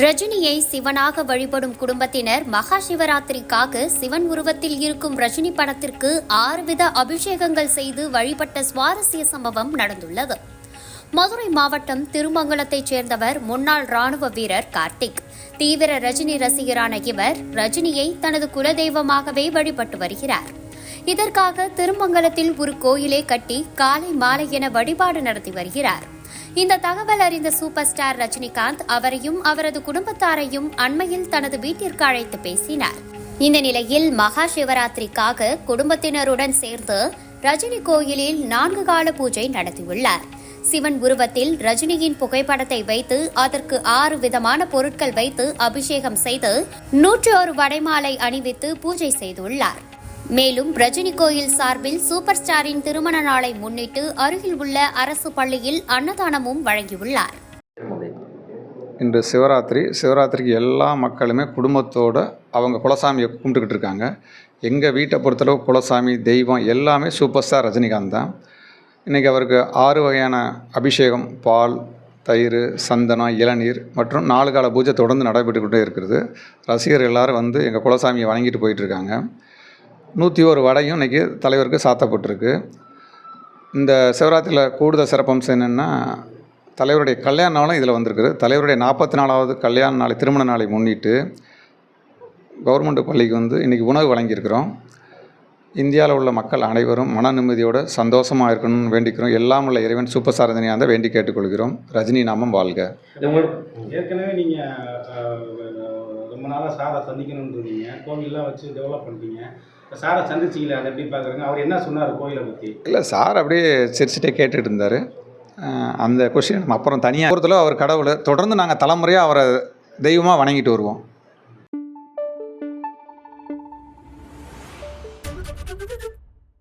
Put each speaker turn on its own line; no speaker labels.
ரஜினியை சிவனாக வழிபடும் குடும்பத்தினர் மகா சிவராத்திரிக்காக சிவன் உருவத்தில் இருக்கும் ரஜினி படத்திற்கு ஆறுவித அபிஷேகங்கள் செய்து வழிபட்ட சுவாரஸ்ய சம்பவம் நடந்துள்ளது. மதுரை மாவட்டம் திருமங்கலத்தைச் சேர்ந்தவர் முன்னாள் ராணுவ வீரர் கார்த்திக். தீவிர ரஜினி ரசிகரான இவர் ரஜினியை தனது குலதெய்வமாகவே வழிபட்டு வருகிறார். இதற்காக திருமங்கலத்தில் ஒரு கோயிலை கட்டி காலை மாலை என வழிபாடு நடத்தி வருகிறார். இந்த தகவல் அறிந்த சூப்பர் ஸ்டார் ரஜினிகாந்த் அவரையும் அவரது குடும்பத்தாரையும் அண்மையில் தனது வீட்டிற்கு அழைத்து பேசினார். இந்த நிலையில் மகா சிவராத்திரிக்காக குடும்பத்தினருடன் சேர்ந்து ரஜினி கோயிலில் நான்கு கால பூஜை நடத்தியுள்ளார். சிவன் உருவத்தில் ரஜினியின் புகைப்படத்தை வைத்து அதற்கு ஆறு விதமான பொருட்கள் வைத்து அபிஷேகம் செய்து நூற்றி ஒரு வடைமாலை அணிவித்து பூஜை செய்துள்ளார். மேலும் ரஜினி கோயில் சார்பில் சூப்பர் ஸ்டாரின் திருமண நாளை முன்னிட்டு அருகில் உள்ள அரசு பள்ளியில் அன்னதானமும் வழங்கியுள்ளார்.
இன்று சிவராத்திரி. சிவராத்திரிக்கு எல்லா மக்களுமே குடும்பத்தோடு அவங்க குலசாமியை கும்பிட்டுக்கிட்டு இருக்காங்க. எங்கள் வீட்டை பொறுத்தளவு குலசாமி தெய்வம் எல்லாமே சூப்பர் ஸ்டார் ரஜினிகாந்த் தான். இன்றைக்கி அவருக்கு ஆறு வகையான அபிஷேகம் பால் தயிர் சந்தனம் இளநீர் மற்றும் நாலு கால பூஜை தொடர்ந்து நடைபெற்றுக்கிட்டே இருக்கிறது. ரசிகர் எல்லாரும் வந்து எங்கள் குலசாமியை வணங்கிட்டு போயிட்டுருக்காங்க நூற்றி ஒரு வடையும் இன்றைக்கி தலைவருக்கு சாத்தப்பட்டிருக்கு. இந்த சிவராத்திரியில் கூடுதல் சிறப்பம்சம் என்னென்னா தலைவருடைய கல்யாண நாளும் இதில் வந்திருக்குது. தலைவருடைய நாற்பத்தி நாலாவது கல்யாண நாளை திருமண நாளை முன்னிட்டு கவர்மெண்ட் பள்ளிக்கு வந்து இன்றைக்கி உணவு வழங்கியிருக்கிறோம். இந்தியாவில் உள்ள மக்கள் அனைவரும் மன நிம்மதியோடு சந்தோஷமாக இருக்கணும்னு வேண்டிக்கிறோம். எல்லாம் உள்ள இறைவன் சூப்பர் சாரதனியாக வேண்டி கேட்டுக்கொள்கிறோம். ரஜினி நாமம் வாழ்க.
ஏற்கனவே நீங்கள் ரொம்ப நாளாக சாரை சந்திக்கணும்னு சொன்னீங்க கோவிலெலாம் வச்சு டெவலப் பண்ணிட்டீங்க. சாரை சந்திச்சிங்களா அதை எப்படி பார்க்குறீங்க அவர் என்ன சொன்னார் கோயிலை பற்றி
இல்லை சார் அப்படியே சிரிச்சுட்டே கேட்டுட்டு இருந்தார். அந்த கொஷின் அப்புறம் தனியாக பொறுத்தளவு அவர் கடவுள் தொடர்ந்து நாங்கள் தலைமுறையாக அவரை தெய்வமாக வணங்கிட்டு வருவோம். Thank you.